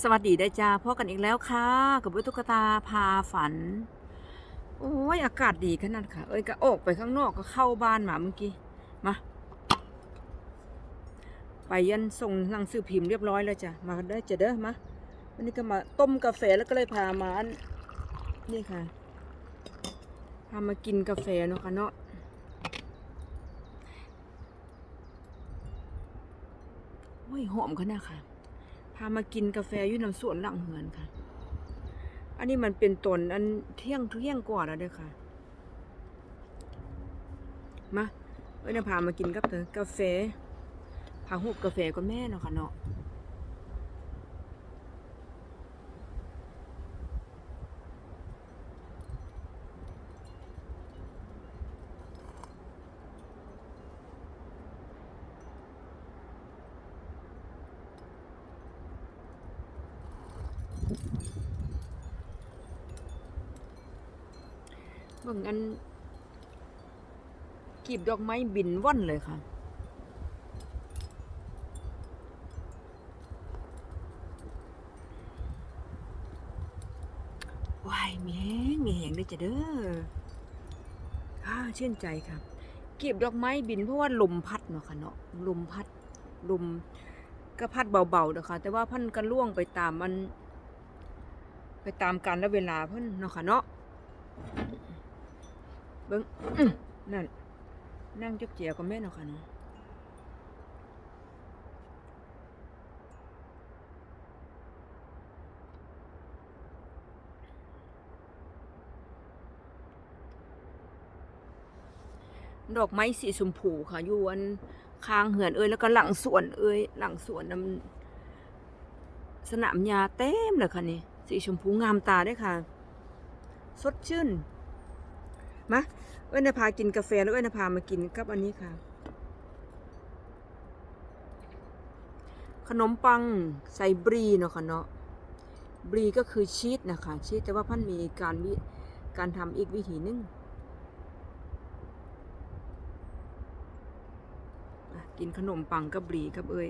สวัสดีได้จ้าพ่อกันอีกแล้วค่ะ กับบุตุกตาพาฝัน โอ้ยอากาศดีขนาดค่ะ เอ้ยก็ออกไปข้างนอกก็เข้าบ้านมาเมื่อกี้ มา ไปยันส่งหนังสือพิมพ์เรียบร้อยแล้วจ้ะ มาได้จะเด้อมาวันนี้ก็มาต้มกาแฟแล้วก็เลยพามาอันนี่ค่ะ พามากินกาแฟเนาะค่ะเนาะโอ้ยหอมขนาดค่ะ พามากินกาแฟอยู่น้ำสวนหลังเหือนค่ะ อันนี้มันเป็นตนอันเที่ยงเที่ยงกว่าแล้วเด้อค่ะ มาเอ้ยนะพามากินกับเธอกาแฟพาหุบกาแฟก็แม่เนาะค่ะเนาะ งอันกีบดอกไม้บินว่อนเลยค่ะว้ายมีแหงแหงด้วยจ้ะเด้ออ่าชื่นใจค่ะกีบดอกไม้บินเพราะว่าลมพัดเนาะค่ะเนาะลมพัดลมก็พัดเบาๆเด้อค่ะแต่ว่าพันก็ล่วงไปตามมัน ไปตามการและเวลาเพิ่นเนาะค่ะเนาะ เบิ้งนั่นนั่งจุกเจียวกับแม่เนาค่ะเนาะดอกไม้สีชมพูค่ะอยู่อันคางเหือนเอ้ยแล้วก็หลังสวนเอ้ยหลังสวนน้ำสนามหญ้าเต็มเลยค่ะนี่สีชมพูงามตาด้วยค่ะ สดชื่น มาเอ้ยนพากินกาแฟแล้วเอ้ยนพามากินกับอันนี้ค่ะ ขนมปังใส่บรีเนาะค่ะเนาะบรีก็คือชีสนะคะชีสแต่ว่าพันมีการวิการทำอีกวิธีหนึงอะกินขนมปังกับบรีกับเอ้ย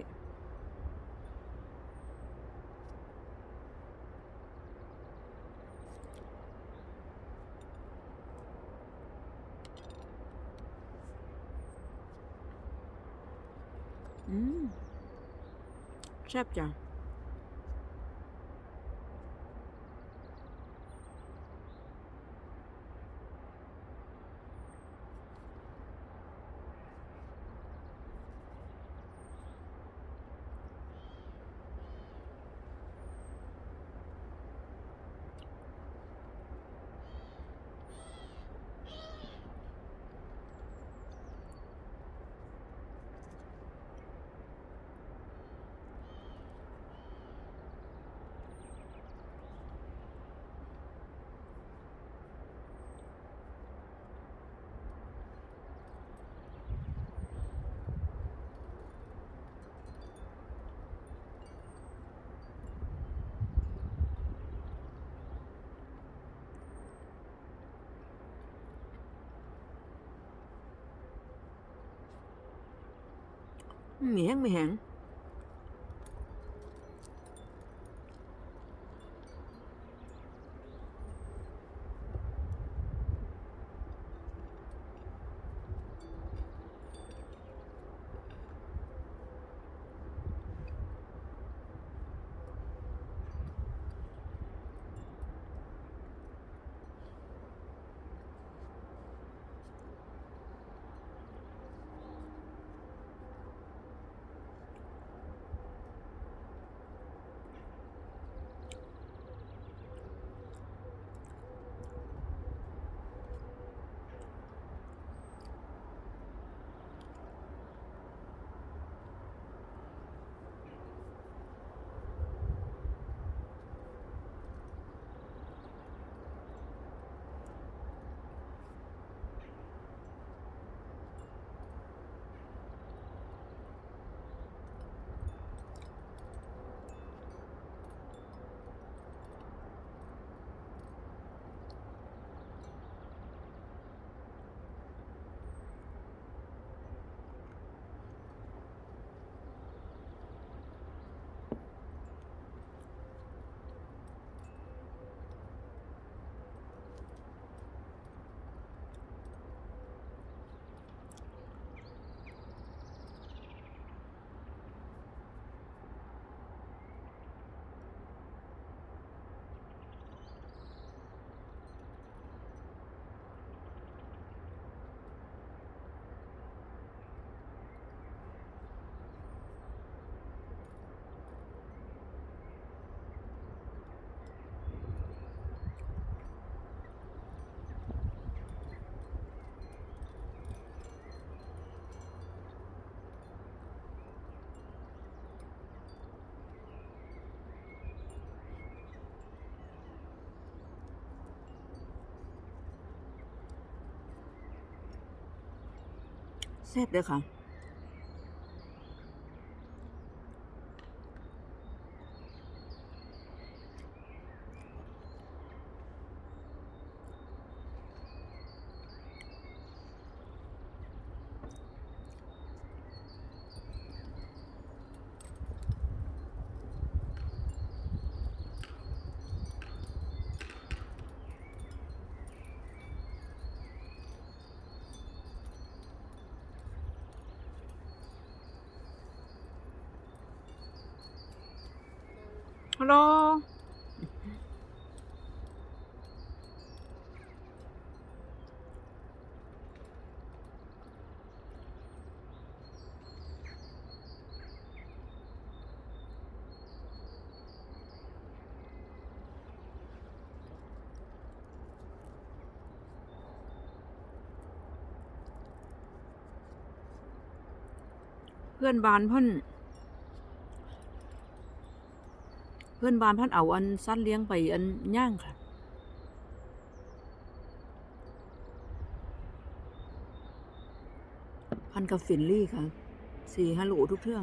อืม แซ่บจัง แห้งไม่แห้งซ่บเด้อค่ะ ฮัลโหลเพื่อนบ้านเพิ่น เพื่อนบ้านพันเอาอันสัตว์เลี้ยงไปอันย่างค่ะพันกับฟินลี่ค่ะสี่ฮัลโหลทุกเทื่อง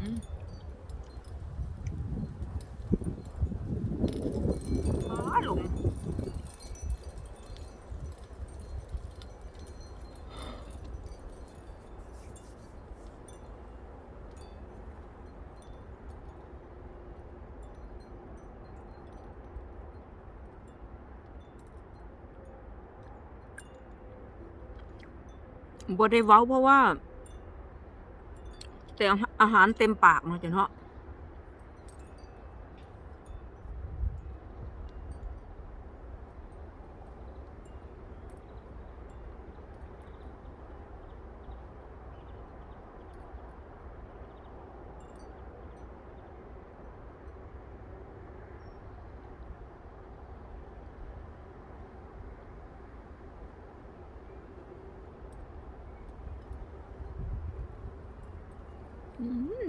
อืมอ๋อหลุม บ่ได้เว้าเพราะว่า แต่อาหารเต็มปากเนาะจ้ะเนาะ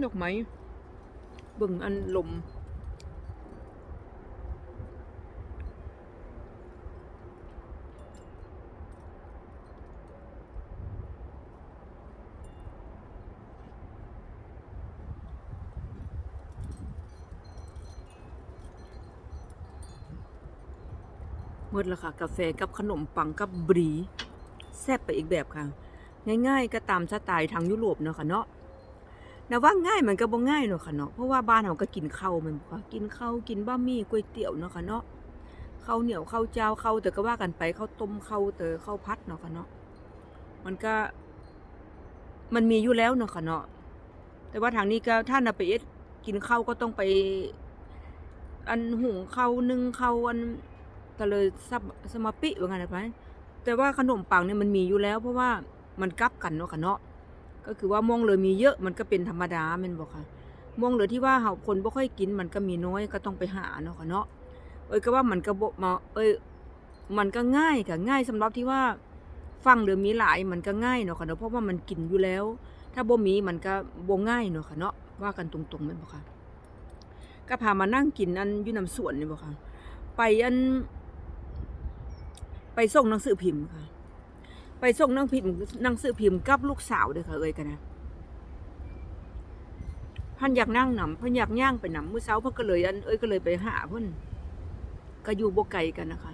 ดอกไม้บิ่งอันลมหมดแล้วค่ะ กาแฟกับขนมปังกับบรี แซ่บไปอีกแบบค่ะ ง่ายๆก็ตามสไตล์ทางยุโรปเนาะค่ะเนาะ นะว่าง่ายมันก็บ่ง่ายเนาะค่ะเนาะเพราะว่าบ้านเราก็กินข้าวมันบ่ค่ะกินข้าวกินบะหมี่ก๋วยเตี๋ยวเนาะค่ะเนาะข้าวเหนียวข้าวเจ้าข้าวแต่ก็ว่ากันไปข้าวต้มข้าวเตอข้าวพัดเนาะค่ะเนาะมันก็ มันมีอยู่แล้วเนาะค่ะเนาะแต่ว่าทางนี้ก็ถ้านาไปเอ็ดกินข้าวก็ต้องไป อันหุงข้าวนึ่งข้าวอันก็เลยซับสมาปิว่างั้นไปแต่ว่าขนมปังเนี่ยมันมีอยู่แล้ว เพราะว่ามันกลับกันเนาะค่ะเนาะ ก็คือว่ามองเลยมีเยอะมันก็เป็นธรรมดาแม่นบอกค่ะมองเหลือที่ว่าเฮาคนบ่ค่อยกินมันก็มีน้อยก็ต้องไปหาเนาะค่ะเนาะเอ้ยก็ว่ามันก็บ่มาเอ้ยมันก็ง่ายค่ะง่ายสำหรับที่ว่าฟังเหลือมีหลายมันก็ง่ายเนาะค่ะเนาะเพราะว่ามันกินอยู่แล้ว ถ้าบ่มีมันก็บ่ง่ายเนาะค่ะเนาะว่ากันตรงๆแม่นบ่ค่ะก็พามานั่งกินอันอยู่น้ำสวนนี่บ่ค่ะ ไปอัน ไปส่งหนังสือพิมพ์ค่ะ ไปส่งนังพิมพ์นังสือพิมพ์กับลูกสาวเด้อค่ะเอ้ยกันนะพันอยากนั่งหนำพันอยากย่างไปหนำมื้อเช้าพิ่นก็เลยอันเอ้ยก็เลยไปหาพิ่นก็อยู่บ่ไกลกันนะคะ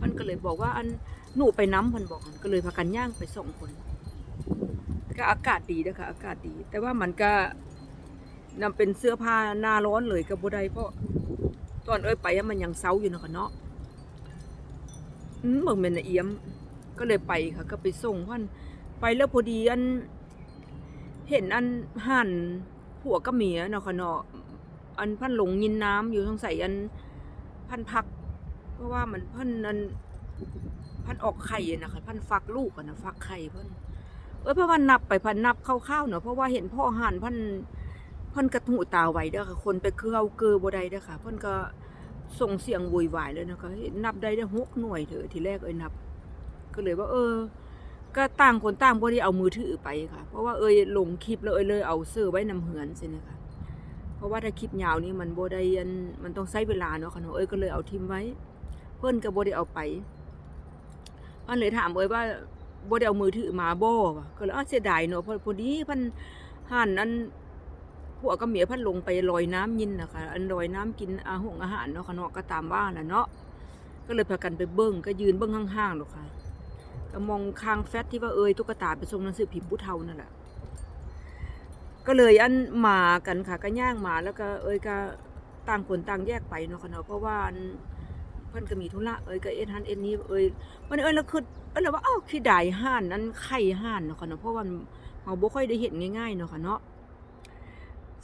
พิ่นก็เลยบอกว่าอันหนูไปน้ำพิ่นบอกก็เลยพากันย่างไปสองคน ก็อากาศดีนะคะอากาศดี แต่ว่ามันก็นำเป็นเสื้อผ้าหน้าร้อนเลยก็บ่ได้เพราะตอนเอ้ยไปมันยังเซาอยู่นะคะเนาะอืมเบิ่งแม่นเอี่ยม ก็เลยไปค่ะ ก็ไปส่งพิ่นไปแล้วพอดีอัน เห็นอันหั่นผัวกับเมียเนาะค่ะเนาะอันพันหลงยินน้ำอยู่สงสัยอันพันพัก เพราะว่ามันพิ่นอันพันออกไข่นะคะพันฟักลูกอะนะฟักไข่พิ่นเอ้ยเพราะว่านับไปพันนับคร่าวๆเนาะเพราะว่าเห็นพ่อหันพันพิ่นกระหูตาไวเด้อค่ะ คนไปคือเอาเกือบ่ได้เด้อค่ะพิ่นก็ส่งเสียงโวยวายเลยนะคะเห็นนับได้ได้หกหน่วยเถอะทีแรกเอ้ยนับ ก็เลยว่าเออ ก็ต่างคนต่างบ่ได้เอามือถือไปค่ะ เพราะว่าเอยลงคลิปแล้วเอยเลยเอาเสื้อไว้นำเหือนสินะคะเพราะว่าถ้าคลิปยาวนี่มันบ่ได้อันมันต้องใช้เวลาเนาะค่ะเนาะเอยก็เลยเอาทิมไว้ เพิ่นก็บ่ได้เอาไปมันเลยถามเอ้ยว่าบ่ได้เอามือถือมาบ่วะก็เลยอ้าวเสียดายเนาะพอพอดีเพิ่นหันอันผัวกับเมียพิ่นลงไปลอยน้ำยินนะคะอันลอยน้ำกินอาหงอาหารเนาะค่ะเนาะก็ตามว่าน่ะเนาะก็เลยพากันไปเบิ่งก็ยืนเบิ่งห่างๆหรอกค่ะ ก็มองคางแฟตที่ว่าเอยตุ๊กตาไปส่งหนังสือพิมพ์ผู้เฒ่านั่นแหละก็เลยอันมากันค่ะก็ย่างมาแล้วก็เอยก็ต่างคนต่างแยกไปเนาะค่ะเนาะเพราะว่าอันเพิ่นก็มีธุระเอ้ยก็เอ็ดฮันเอ็ดนี้เอ้ยมันเอ้ยแล้วคือเอยแล้วว่าอ้าวขี้ดายห่านนั้นไข่ห่านเนาะค่ะเนาะเพราะว่าเราบ่ค่อยได้เห็นง่ายๆเนาะค่ะเนาะ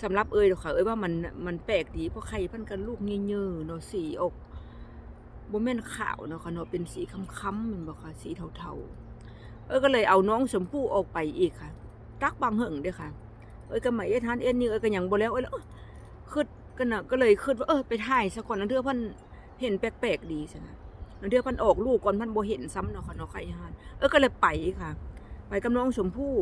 สำหรับเอ้ยเนาะค่ะเอ้ยว่ามันมันแปลกดีเพราะไข่เพิ่นก็ลูกเงี้ยๆเนาะสีออก บ่แม่นขาวเนาะค่ะเนาะเป็นสีค้ำๆแมันบ่ค่ะสีเทาๆ เอ้ยก็เลยเอาน้องชมพู่ออกไปอีกค่ะ ตักบางเหิงเด้อค่ะ เอ้ยก็มาเอ็ดทานเอ็ดนี่เอ้ยก็ยังบ่แล้วเอ้ยแล้วเอ้ยคิดก็น่ะก็เลยคิดว่าเออไปถ่ายซะก่อนนั่นเทื่อเพิ่นเห็นแปลกๆดีซั่นน่ะนเทื่อเพิ่นออกลูกก่อนเพิ่นบ่เห็นซ้ำเนาะค่ะเนาะไข่ห่านเอ้ยก็เลยไปค่ะ ไปกับน้องชมพู่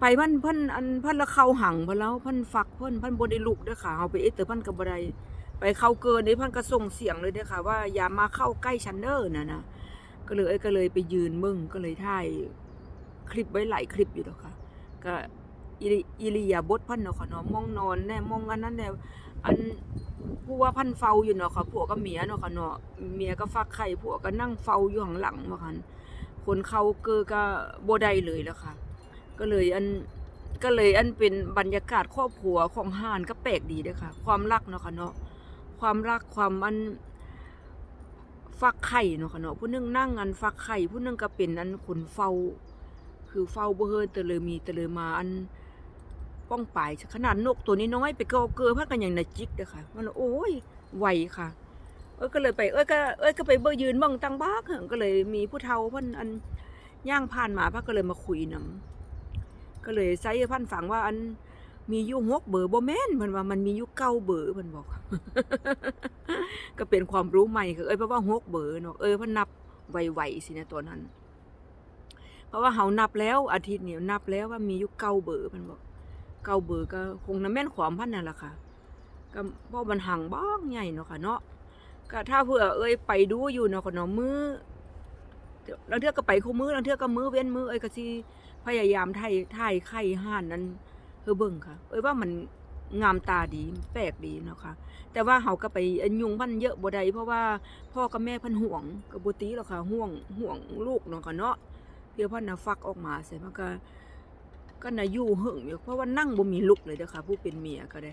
ไปเพิ่นเพิ่นอันเพิ่นละเข้าหังพ่นแล้วเพิ่นฟักเพิ่นเพิ่นบ่ได้ลุกเด้อค่ะเอาไปเอ็ดแต่เพิ่นก็บ่ได้ ไปเข้าเกินนี่พิ่นก็ส่งเสียงเลยเด้อค่ะ ว่าอย่ามาเข้าใกล้ฉันเด้อน่ะนะก็เลยก็เลยไปยืนมึงก็เลยถ่ายคลิปไว้หลายคลิปอยู่ดอกค่ะ ก็อิริยาบถพันเนาะค่ะเนาะมองนอนแน่มองอันนั้นแน่อันผู้ว่าพันเฝ้าอยู่เนาะค่ะผัวกับเมียเนาะค่ะเนาะเมียก็ฟักไข่ผัวก็นั่งเฝ้าอยู่ข้างหลังว่าคั่นคนเขาเกอก็บได้เลยแล้วค่ะ ก็เลยอันก็เลยอันเป็นบรรยากาศครอบครัวของห่านก็แปลกดีเด้อค่ะ ความรักเนาะค่ะเนาะ ความรักความอันฟักไข่เนาะค่ะเนาะผู้นึงนั่งอันฟักไข่ผู้นึงก็เป็นอันคนเฝ้า คือเฝ้าบ่เฮินแต่เลยมีแต่เลยมาอันป้องปายขนาดนกตัวนี้น้อยไปเกาเกือพักกันอย่างน่ะจิกเด้อค่ะมันโอ้ยไวค่ะ เอ้ยก็เลยไปเอ้ยก็เอ้ยก็ไปเบิ่งยืนเบิ่งตังบ้ากเก็เลยมีผู้เฒ่าเพิ่นอันย่างผ่านมาพักก็เลยมาคุยนํก็เลยใส่พันฝังว่าอัน มีอยู่หกเบอร์บ่แม่นเพิ่นว่ามันมีอยู่เก้าเบอร์เพิ่นบอก ก็เป็นความรู้ใหม่คือเอ้ยเพราะว่าหกเบอร์เนาะเอ้ยเพิ่นนับไวๆสินะตัวนั้น เพราะว่าเฮานับแล้วอาทิตย์นี้นับแล้วว่ามีอยู่เก้าเบอร์เพิ่นบอกเก้าเบอร์ก็คงนำแม่นความพันนั่นแหละค่ะก็เพราะมันห่างบ้างใหญ่เนาะค่ะเนาะก็ถ้าเผื่อเอ้ยไปดูอยู่เนาะค่ะเนาะมือลางเทื่อก็ไปคู่มือลางเทื่อก็มือเว้นมือเอ้ยก็สิพยายามถ่ายถ่ายไข่ห่านนั้น อเบิ่งค่ะ เอ้ยว่ามันงามตาดีแปลกดีเนาะค่ะแต่ว่าเฮาก็ไปอนยุงพันเยอะบ่ได้เพราะว่าพ่อกับแม่พันห่วงกับบ่ติหรอกค่ะห่วงห่วงลูกเนาะค่ะเนาะเพื่อพันน่ะฟักออกมาใส่มันก็ ก็น่ะอยู่หึงอยู่เพราะว่านั่งบ่มีลุกเลยเด้อค่ะ ผู้เป็นเมียก็ได้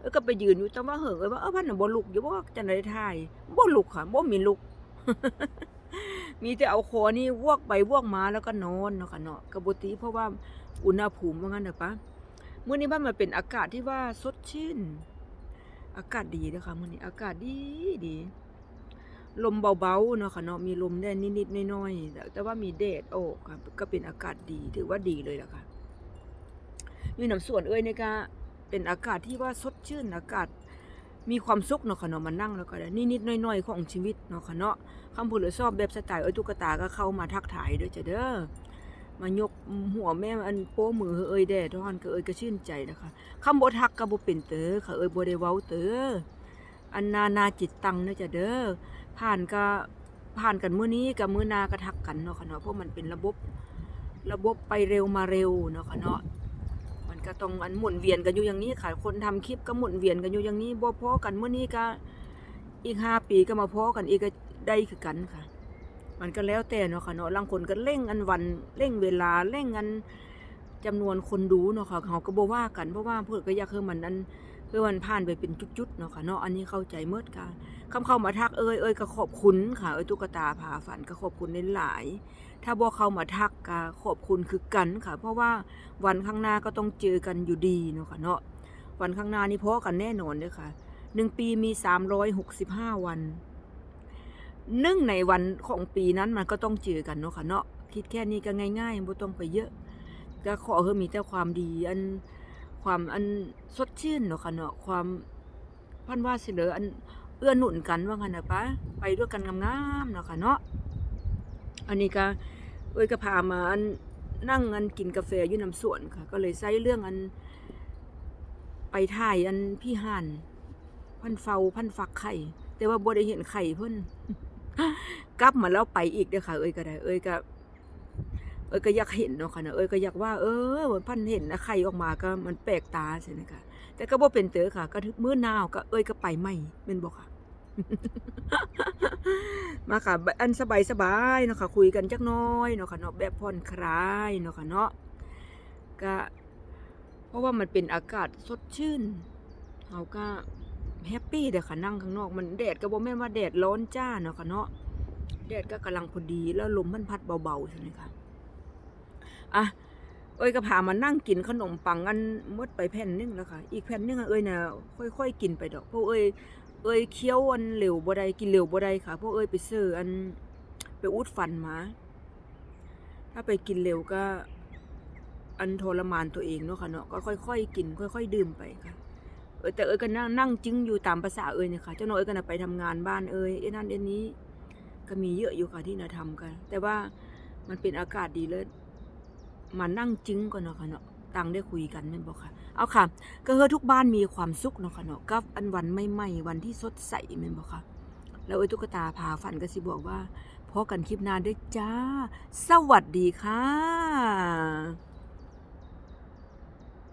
เอ้ก็ไปยืนอยู่แต่ว่าเหิงเอ้ยว่าเออพันน่ะบ่ลุกอยู่บ่จังได๋ถ่ายบ่ลุกค่ะบ่มีลุก มีแต่เอาคอนี่วอกไปวอกมาแล้วก็นอนเนาะค่ะเนาะก็บ่ติเพราะว่าอุณหภูมิว่างั้นน่ะปะ มื้อนี้ว่ามันเป็นอากาศที่ว่าสดชื่น อากาศดีเด้อค่ะมื้อนี้อากาศดีดี ลมเบาๆเนาะค่ะเนาะมีลมแน่นิดๆน้อยๆแต่ว่ามีแดดออกค่ะก็เป็นอากาศดีถือว่าดีเลยละค่ะอยู่น้ำส่วนเอ้ยนี่ก็เป็นอากาศที่ว่าสดชื่น อากาศมีความสุขเนาะค่ะเนาะมานั่งแล้วก็ได้นิดๆน้อยๆของชีวิตเนาะค่ะเนาะคำพูดหรือชอบแบบสไตล์เอ้ยตุ๊กตาก็เข้ามาทักทายด้อจ้ะเด้อ มายกหัวแม่อันโป้มือเอ้ยแดดทอนก็เอ้ยก็ชื่นใจนะคะคำบทักก็บ่เป็นเตอค่ะเอ้ยบ่ได้เว้าเตออันนานาจิตตังเด้อจ้ะเด้อผ่านก็ผ่านกันมื้อนี้กับมื้อนาก็ทักกันเนาะค่ะเนาะเพราะมันเป็นระบบระบบไปเร็วมาเร็วเนาะค่ะเนาะมันก็ต้องอันหมุนเวียนกันอยู่อย่างนี้ค่ะคนทำคลิปก็หมุนเวียนกันอยู่อย่างนี้บ่พอกันมื้อนี้ก็อีกห้าปีก็มาพอกันอีกก็ได้คือกันค่ะ มันก็แล้วแต่เนาะค่ะเนาะบางคนก็เร่งอันวันเร่งเวลาเร่งอันจำนวนคนดูเนาะค่ะเขาก็บ่ว่ากันเพราะว่าเพิ่นก็อยากให้มันอันคือมันผ่านไปเป็นจุดๆเนาะค่ะเนาะอันนี้เข้าใจเมิดค่ะคำเข้ามาทักเอ้ยเอ้ยก็ขอบคุณค่ะเอ้ยตุ๊กตาพาฝันก็ขอบคุณหลายๆถ้าบอกเข้ามาทักก็ขอบคุณคือกันค่ะ เพราะว่าวันข้างหน้าก็ต้องเจอกันอยู่ดีเนาะค่ะเนาะวันข้างหน้านี่พอกันแน่นอนเลยค่ะหนึ่งปีมีสามร้อยหกสิบห้าวัน หนึ่งในวันของปีนั้นมันก็ต้องเจอกันเนาะค่ะเนาะคิดแค่นี้ก็ง่ายๆไม่ต้องไปเยอะก็ขอให้มีแต่ความดีอันความอันสดชื่นเนาะค่ะเนาะความพันว่าสิเหลืออันเอื้อหนุนกันว่างันนะปะไปด้วยกันงามๆเนาะค่ะเนาะอันนี้ก็เอ้ยก็พามาอันนั่งอันกินกาแฟอยู่น้ำสวนค่ะ ก็เลยใช้เรื่องอัน ไปถ่ายอันพี่ห่านพันเฝ้าพันฝักไข่ แต่ว่าบ่ได้เห็นไข่เพิ่น กลับมาแล้วไปอีกเด้อค่ะ เอ้ยก็ได้ เอ้ยก็ เอ้ยก็อยากเห็นเนาะค่ะเนาะเอ้ยก็อยากว่าเออเหมือนพันเห็นนะไข่ออกมาก็มันแปลกตาใช่ไหมคะแต่ก็บ่เป็นเต๋อค่ะ ก็ถึงมื้อหนาวก็เอ้ยก็ไปไม่เป็นบ่ค่ะมาค่ะ อันสบายสบายเนาะค่ะ คุยกันจักน้อยเนาะค่ะเนาะแบบผ่อนคลายเนาะค่ะเนาะก็ เพราะว่ามันเป็นอากาศสดชื่นเฮาก็ แฮปปี้เด้อค่ะนั่งข้างนอกมันแดดก็บ่แม่นว่าแดดร้อนจ้าเนาะค่ะเนาะแดดก็กำลังพอดีแล้วลมมันพัดเบาๆใช่ไหมคะอะเอ้ยก็พามานั่งกินขนมปังกันมดไปแผ่นหนึงแล้วค่ะ อีกแผ่นหนึงอะเอ้ยน่ะค่อยๆกินไปดอกเพราะเอ้ยเอ้ยเคี้ยวอันเหลวบ่ได้กินเหลวบ่ได้ค่ะเพราะเอ้ยไปซื้ออันไปอุดฟันมา ถ้าไปกินเร็วก็ อันทรมานตัวเองเนาะค่ะเนาะก็ค่อยๆกิน ค่อย ๆ ดื่มไปค่ะ เออแต่เอ้ยก็นั่งนั่งจิ้งอยู่ตามภาษาเอ้ยเนี่ยค่ะเจ้าน้อยเอ้ยก็นะไปทำงานบ้านเอ้ยไอ้นั่นไอ้นี้ ก็มีเยอะอยู่ค่ะที่น่ะทำกัน แต่ว่ามันเป็นอากาศดีเลยมานั่งจิ้งก่อนเนาะค่ะเนาะตังได้คุยกันแม่นบอกค่ะ เอาค่ะ ก็เฮอทุกบ้านมีความสุขเนาะค่ะเนาะกับอันวันไม่ไหม้วันที่สดใสแม่นบอกค่ะ แล้วไอ้ตุ๊กตาพาฝันก็สิบอกว่าพอกันคลิปหน้าด้วยจ้า สวัสดีค่ะ